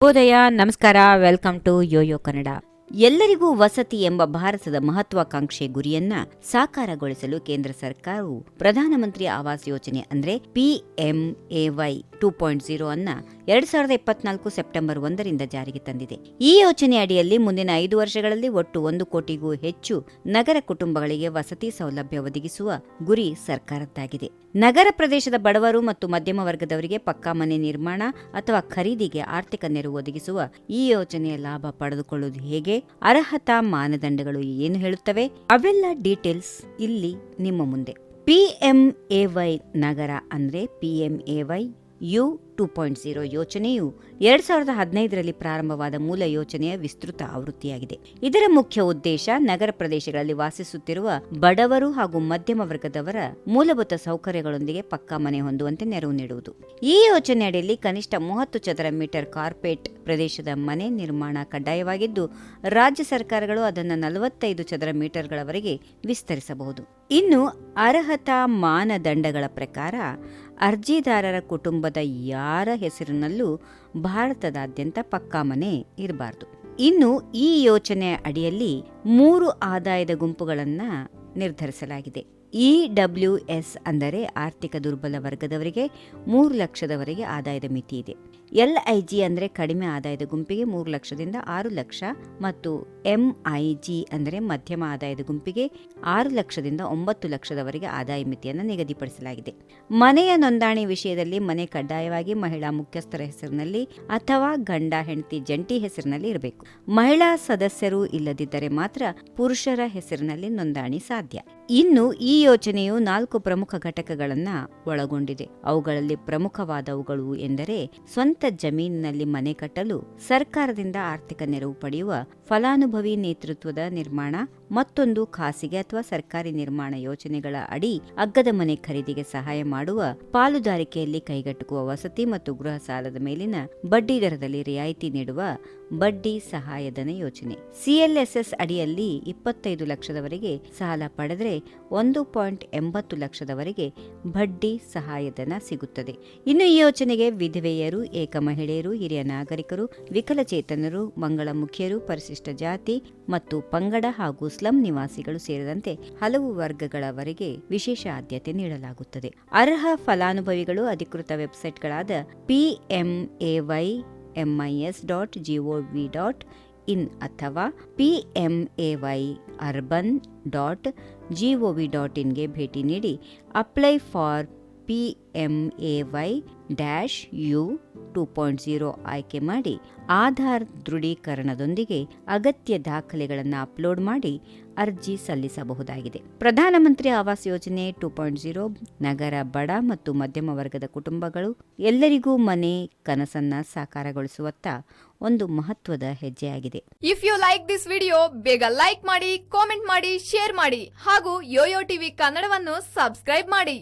ಶುಭೋದಯ ನಮಸ್ಕಾರ, welcome to Yoyo Kannada. ಎಲ್ಲರಿಗೂ ವಸತಿ ಎಂಬ ಭಾರತದ ಮಹತ್ವಾಕಾಂಕ್ಷೆ ಗುರಿಯನ್ನ ಸಾಕಾರಗೊಳಿಸಲು ಕೇಂದ್ರ ಸರ್ಕಾರವು ಪ್ರಧಾನಮಂತ್ರಿ ಆವಾಸ್ ಯೋಜನೆ ಅಂದ್ರೆ ಪಿಎಂಎವೈ ಟೂ ಪಾಯಿಂಟ್ ಜೀರೋ ಅನ್ನ ಎರಡ್ ಸಾವಿರದ ಇಪ್ಪತ್ನಾಲ್ಕು ಸೆಪ್ಟೆಂಬರ್ ಒಂದರಿಂದ ಜಾರಿಗೆ ತಂದಿದೆ. ಈ ಯೋಜನೆ ಅಡಿಯಲ್ಲಿ ಮುಂದಿನ ಐದು ವರ್ಷಗಳಲ್ಲಿ ಒಟ್ಟು ಒಂದು ಕೋಟಿಗೂ ಹೆಚ್ಚು ನಗರ ಕುಟುಂಬಗಳಿಗೆ ವಸತಿ ಸೌಲಭ್ಯ ಒದಗಿಸುವ ಗುರಿ ಸರ್ಕಾರದ್ದಾಗಿದೆ. ನಗರ ಪ್ರದೇಶದ ಬಡವರು ಮತ್ತು ಮಧ್ಯಮ ವರ್ಗದವರಿಗೆ ಪಕ್ಕಾ ಮನೆ ನಿರ್ಮಾಣ ಅಥವಾ ಖರೀದಿಗೆ ಆರ್ಥಿಕ ನೆರವು ಒದಗಿಸುವ ಈ ಯೋಜನೆಯ ಲಾಭ ಪಡೆದುಕೊಳ್ಳುವುದು ಹೇಗೆ? ಅರ್ಹತಾ ಮಾನದಂಡಗಳು ಏನು ಹೇಳುತ್ತವೆ? ಅವೆಲ್ಲ ಡೀಟೇಲ್ಸ್ ಇಲ್ಲಿ ನಿಮ್ಮ ಮುಂದೆ. ಪಿಎಂಎವೈ ನಗರ ಅಂದ್ರೆ PMAY U two point zero ಯೋಜನೆಯು ಎರಡ್ ಸಾವಿರದ ಹದಿನೈದರಲ್ಲಿ ಪ್ರಾರಂಭವಾದ ಮೂಲ ಯೋಜನೆಯ ವಿಸ್ತೃತ ಆವೃತ್ತಿಯಾಗಿದೆ. ಇದರ ಮುಖ್ಯ ಉದ್ದೇಶ ನಗರ ಪ್ರದೇಶಗಳಲ್ಲಿ ವಾಸಿಸುತ್ತಿರುವ ಬಡವರು ಹಾಗೂ ಮಧ್ಯಮ ವರ್ಗದವರ ಮೂಲಭೂತ ಸೌಕರ್ಯಗಳೊಂದಿಗೆ ಪಕ್ಕಾ ಮನೆ ಹೊಂದುವಂತೆ ನೆರವು ನೀಡುವುದು. ಈ ಯೋಜನೆಯಡಿಯಲ್ಲಿ ಕನಿಷ್ಠ ಮೂವತ್ತು ಚದರ ಮೀಟರ್ ಕಾರ್ಪೆಟ್ ಪ್ರದೇಶದ ಮನೆ ನಿರ್ಮಾಣ ಕಡ್ಡಾಯವಾಗಿದ್ದು, ರಾಜ್ಯ ಸರ್ಕಾರಗಳು ಅದನ್ನು ನಲವತ್ತೈದು ಚದರ ಮೀಟರ್ಗಳವರೆಗೆ ವಿಸ್ತರಿಸಬಹುದು. ಇನ್ನು ಅರ್ಹತಾ ಮಾನದಂಡಗಳ ಪ್ರಕಾರ ಅರ್ಜಿದಾರರ ಕುಟುಂಬದ ಯಾರ ಹೆಸರಿನಲ್ಲೂ ಭಾರತದಾದ್ಯಂತ ಪಕ್ಕಾ ಮನೆ ಇರಬಾರದು. ಇನ್ನು ಈ ಯೋಜನೆ ಅಡಿಯಲ್ಲಿ ಮೂರು ಆದಾಯದ ಗುಂಪುಗಳನ್ನು ನಿರ್ಧರಿಸಲಾಗಿದೆ. ಇ ಡಬ್ಲ್ಯೂ ಎಸ್ ಅಂದರೆ ಆರ್ಥಿಕ ದುರ್ಬಲ ವರ್ಗದವರಿಗೆ ಮೂರು ಲಕ್ಷದವರೆಗೆ ಆದಾಯದ ಮಿತಿ ಇದೆ. ಎಲ್ಐಜಿ ಅಂದರೆ ಕಡಿಮೆ ಆದಾಯದ ಗುಂಪಿಗೆ ಮೂರು ಲಕ್ಷದಿಂದ ಆರು ಲಕ್ಷ ಮತ್ತು ಎಂ ಐ ಜಿ ಅಂದರೆ ಮಧ್ಯಮ ಆದಾಯದ ಗುಂಪಿಗೆ ಆರು ಲಕ್ಷದಿಂದ ಒಂಬತ್ತು ಲಕ್ಷದವರೆಗೆ ಆದಾಯ ಮಿತಿಯನ್ನು ನಿಗದಿಪಡಿಸಲಾಗಿದೆ. ಮನೆಯ ನೋಂದಣಿ ವಿಷಯದಲ್ಲಿ ಮನೆ ಕಡ್ಡಾಯವಾಗಿ ಮಹಿಳಾ ಮುಖ್ಯಸ್ಥರ ಹೆಸರಿನಲ್ಲಿ ಅಥವಾ ಗಂಡ, ಹೆಂಡತಿ, ಜಂಟಿ ಹೆಸರಿನಲ್ಲಿ ಇರಬೇಕು. ಮಹಿಳಾ ಸದಸ್ಯರು ಇಲ್ಲದಿದ್ದರೆ ಮಾತ್ರ ಪುರುಷರ ಹೆಸರಿನಲ್ಲಿ ನೋಂದಣಿ ಸಾಧ್ಯ. ಇನ್ನು ಈ ಯೋಜನೆಯು ನಾಲ್ಕು ಪ್ರಮುಖ ಘಟಕಗಳನ್ನು ಒಳಗೊಂಡಿದೆ. ಅವುಗಳಲ್ಲಿ ಪ್ರಮುಖವಾದವುಗಳು ಎಂದರೆ ಸ್ವಂತ ಜಮೀನಿನಲ್ಲಿ ಮನೆ ಕಟ್ಟಲು, ಸರ್ಕಾರದಿಂದ ಆರ್ಥಿಕ ನೆರವು ಪಡೆಯುವ ಫಲಾನುಭವಿ ನೇತೃತ್ವದ ನಿರ್ಮಾಣ, ಮತ್ತೊಂದು ಖಾಸಗಿ ಅಥವಾ ಸರ್ಕಾರಿ ನಿರ್ಮಾಣ ಯೋಜನೆಗಳ ಅಡಿ ಅಗ್ಗದ ಮನೆ ಖರೀದಿಗೆ ಸಹಾಯ ಮಾಡುವ, ಪಾಲುದಾರಿಕೆಯಲ್ಲಿ ಕೈಗೆಟುಕುವ ವಸತಿ ಮತ್ತು ಗೃಹ ಸಾಲದ ಮೇಲಿನ ಬಡ್ಡಿ ದರದಲ್ಲಿ ರಿಯಾಯಿತಿ ನೀಡುವ ಬಡ್ಡಿ ಸಹಾಯಧನ ಯೋಜನೆ. ಸಿಎಲ್ಎಸ್ಎಸ್ ಅಡಿಯಲ್ಲಿ ಇಪ್ಪತ್ತೈದು ಲಕ್ಷದವರೆಗೆ ಸಾಲ ಪಡೆದರೆ ಒಂದು ಪಾಯಿಂಟ್ ಎಂಬತ್ತು ಲಕ್ಷದವರೆಗೆ ಬಡ್ಡಿ ಸಹಾಯಧನ ಸಿಗುತ್ತದೆ. ಇನ್ನು ಈ ಯೋಜನೆಗೆ ವಿಧವೆಯರು, ಏಕ ಮಹಿಳೆಯರು, ಹಿರಿಯ ನಾಗರಿಕರು, ವಿಕಲಚೇತನರು, ಮಂಗಳಮುಖಿಯರು, ಪರಿಶಿಷ್ಟ ಜಾತಿ ಮತ್ತು ಪಂಗಡ ಹಾಗೂ ಸ್ಲಂ ನಿವಾಸಿಗಳು ಸೇರಿದಂತೆ ಹಲವು ವರ್ಗಗಳವರೆಗೆ ವಿಶೇಷ ಆದ್ಯತೆ ನೀಡಲಾಗುತ್ತದೆ. ಅರ್ಹ ಫಲಾನುಭವಿಗಳು ಅಧಿಕೃತ ವೆಬ್ಸೈಟ್ಗಳಾದ PMAY MIS dot GOV dot in ಅಥವಾ P M A Y urban dot GOV dot ಇನ್ಗೆ ಭೇಟಿ ನೀಡಿ apply for PMAY dash U two point zero ಆಯ್ಕೆ ಮಾಡಿ ಆಧಾರ್ ದೃಢೀಕರಣದೊಂದಿಗೆ ಅಗತ್ಯ ದಾಖಲೆಗಳನ್ನು ಅಪ್ಲೋಡ್ ಮಾಡಿ ಅರ್ಜಿ ಸಲ್ಲಿಸಬಹುದಾಗಿದೆ. ಪ್ರಧಾನಮಂತ್ರಿ ಆವಾಸ್ ಯೋಜನೆ ಟೂ ಪಾಯಿಂಟ್ ಜೀರೋ ನಗರ ಬಡ ಮತ್ತು ಮಧ್ಯಮ ವರ್ಗದ ಕುಟುಂಬಗಳು ಎಲ್ಲರಿಗೂ ಮನೆ, ಕನಸನ್ನ ಸಾಕಾರಗೊಳಿಸುವತ್ತ ಒಂದು ಮಹತ್ವದ ಹೆಜ್ಜೆಯಾಗಿದೆ. If you like this video ಬೇಗ ಲೈಕ್ ಮಾಡಿ ಕಾಮೆಂಟ್ ಮಾಡಿ ಶೇರ್ ಮಾಡಿ ಹಾಗೂ ಯೋಯೋ ಟಿವಿ ಕನ್ನಡವನ್ನು ಸಬ್ಸ್ಕ್ರೈಬ್ ಮಾಡಿ.